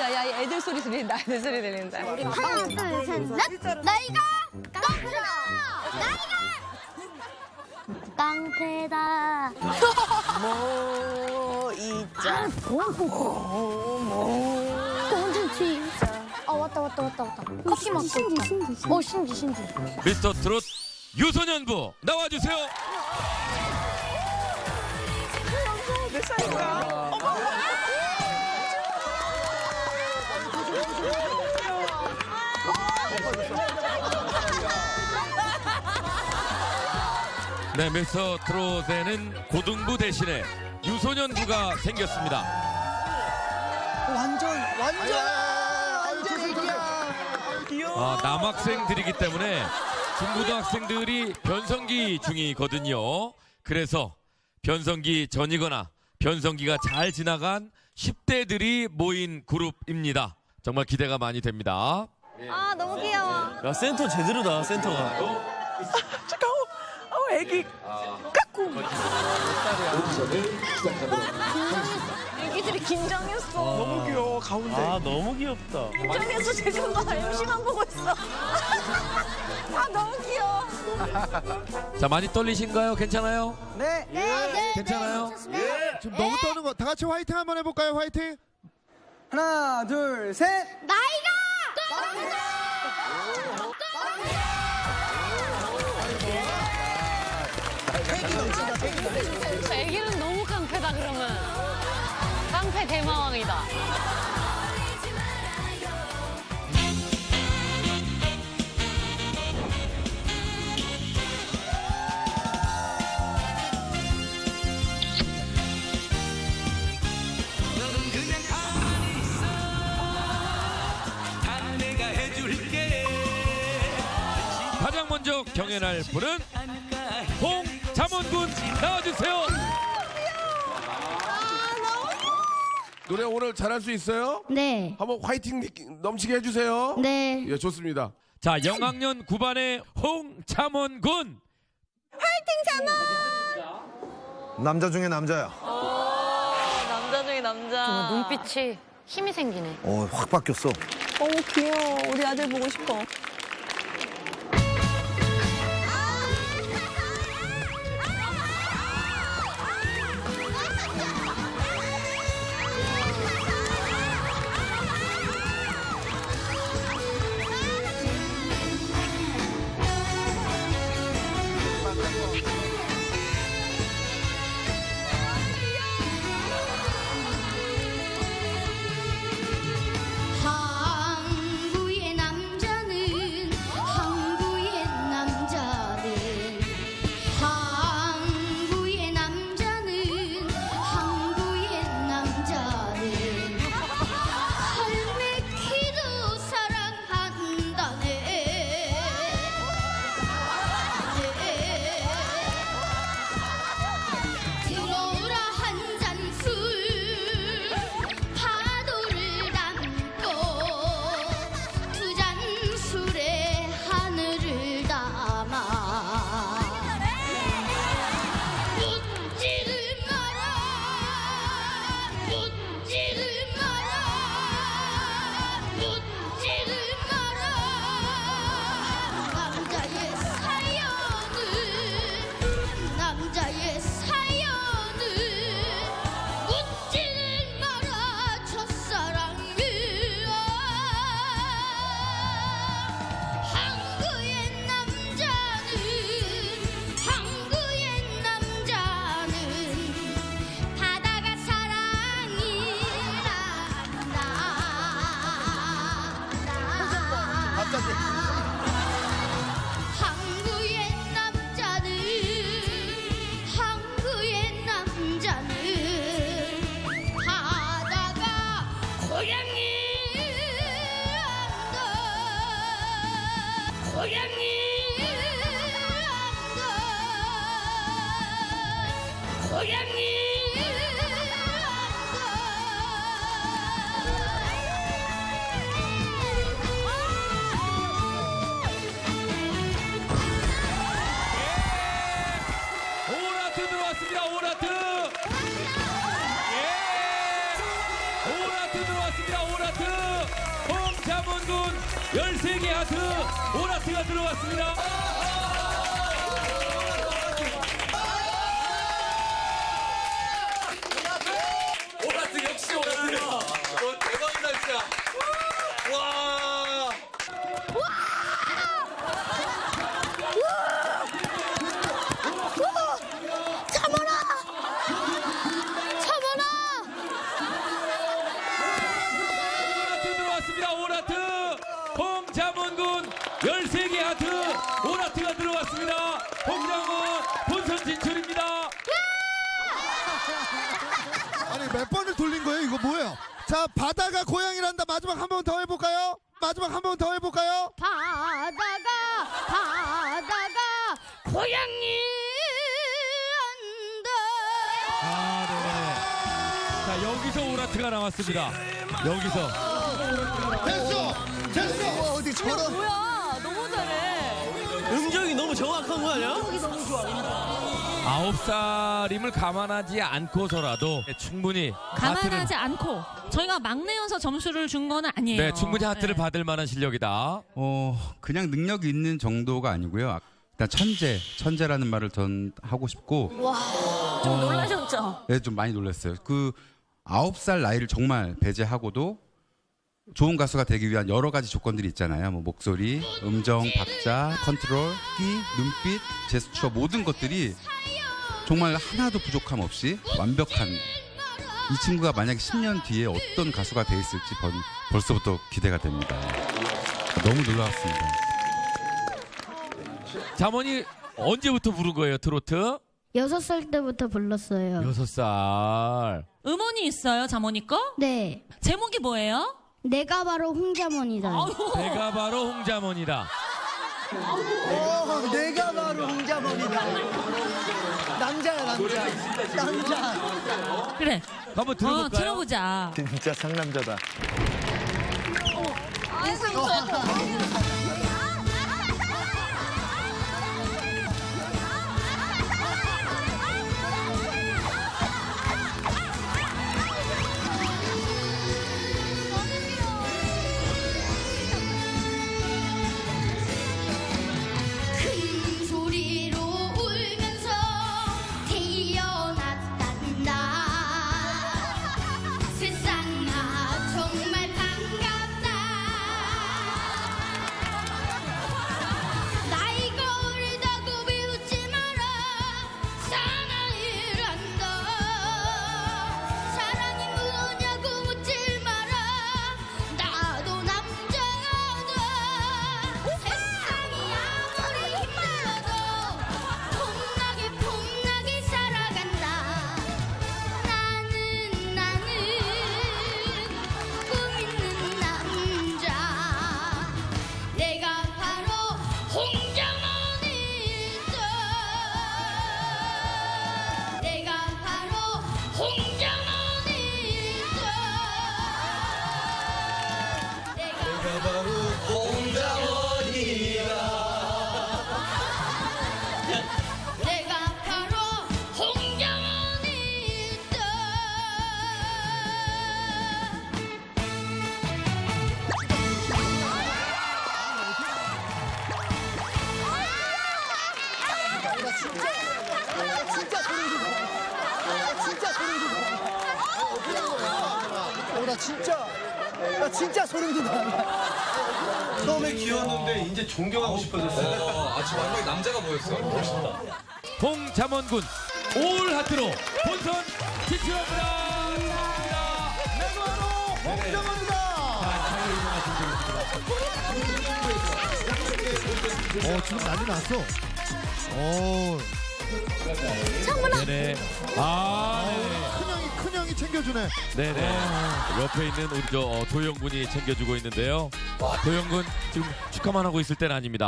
야야 애들 소리 들린다. 애들 소리 들린다. 하나, 둘, 셋, 넷. 나이가 깡패다. 나이가 깡패다. 뭐 이자. 괜찮지. 아 왔다 왔다 왔다 왔다. 커피 먹고 신지 신지. 어 신지 신지. 미스터 트롯 유소년부 나와주세요. 몇 살인가? 네, 미스터 트롯에는 고등부 대신에 유소년부가 생겼습니다. 완전 완전 완전 애기야. 귀여워. 아, 남학생들이기 때문에 중고등학생들이 변성기 중이거든요. 그래서 변성기 전이거나 변성기가 잘 지나간 10대들이 모인 그룹입니다. 정말 기대가 많이 됩니다. 아 너무 귀여워. 야 센터 제대로다 센터가. 잠깐만. 어 애기. 애기들이 긴장했어. 너무 귀여워 가운데. 아 너무 귀엽다. 긴장해서 지금 막 MC만 보고 있어. 아 너무 귀여워. 자, 많이 떨리신가요? 괜찮아요? 네. 네. 괜찮아요? 지금 너무 떠는 거. 다 같이 화이팅 한번 해볼까요? 화이팅. 하나 둘 셋. 나이가 애기는 너무 깡패다 그러면. 깡패 대마왕이다. 먼저 경연할 분은 홍자문군 나와주세요. 노래 오늘 잘할 수 있어요? 네. 한번 화이팅 느끼- 넘치게 해주세요. 네. 예, 좋습니다. 자, 영학년 9반의 홍자문군. 남자 중에 남자야. 남자 중에 남자. 눈빛이 힘이 생기네. 어, 확 바뀌었어. 너무 귀여워. 우리 아들 보고 싶어. bien 오라트가 들어왔습니다. 몇 번을 돌린 거예요? 이거 뭐예요? 자 바다가 고향이란다. 마지막 한 번 더 해볼까요? 마지막 한 번 더 해볼까요? 바다가 바다가 고향이 한다. 아, 네. 자, 여기서 오라트가 나왔습니다. 여기서. 됐어, 됐어. 어디 저런? 뭐야 너무 잘해. 음정이 너무 정확한 거 아니야? 아 홉 살임을 감안하지 않고서라도 충분히 감안하지 않고 저희가 막내여서 점수를 준건 아니에요. 네, 충분히 하트를 네. 받을 만한 실력이다. 어 그냥 능력이 있는 정도가 아니고요. 일단 천재, 천재라는 말을 전 하고 싶고 좀 놀라셨죠? 네, 좀 많이 놀랐어요. 그 아홉 살 나이를 정말 배제하고도 좋은 가수가 되기 위한 여러 가지 조건들이 있잖아요. 뭐 목소리, 음정, 박자, 컨트롤, 끼, 눈빛, 제스처 모든 것들이 정말 하나도 부족함 없이 완벽한 이 친구가 만약에 10년 뒤에 어떤 가수가 돼 있을지 벌, 벌써부터 기대가 됩니다. 너무 놀라웠습니다. 자모니 언제부터 부른 거예요, 트로트? 여섯 살 때부터 불렀어요. 여섯 살. 음원이 있어요, 자모니 거? 네. 제목이 뭐예요? 내가 바로 홍자몬이다. 내가 바로 홍자몬이다. 어, 내가 바로 홍자범이다. 남자야 남자. 남자. 그래. 한번 어, 들어볼까요? 들어보자. 진짜 상남자다. 진짜, 나 진짜 소름 돋아. 처음에 귀여웠는데 이제 존경하고 싶어졌어요. 아 지금 완전히 남자가 보였어. 멋있다. 홍자몬군 올 하트로 본선 진출합니다. 홍자만이다. 어 지금 난리 났어. 어 네네. 아, 큰 형이 큰 형이 챙겨주네. 네네. 네네. 옆에 있는 우리 저 어, 도영 군이 챙겨주고 있는데요. 도영 군 지금 축하만 하고 있을 때는 아닙니다.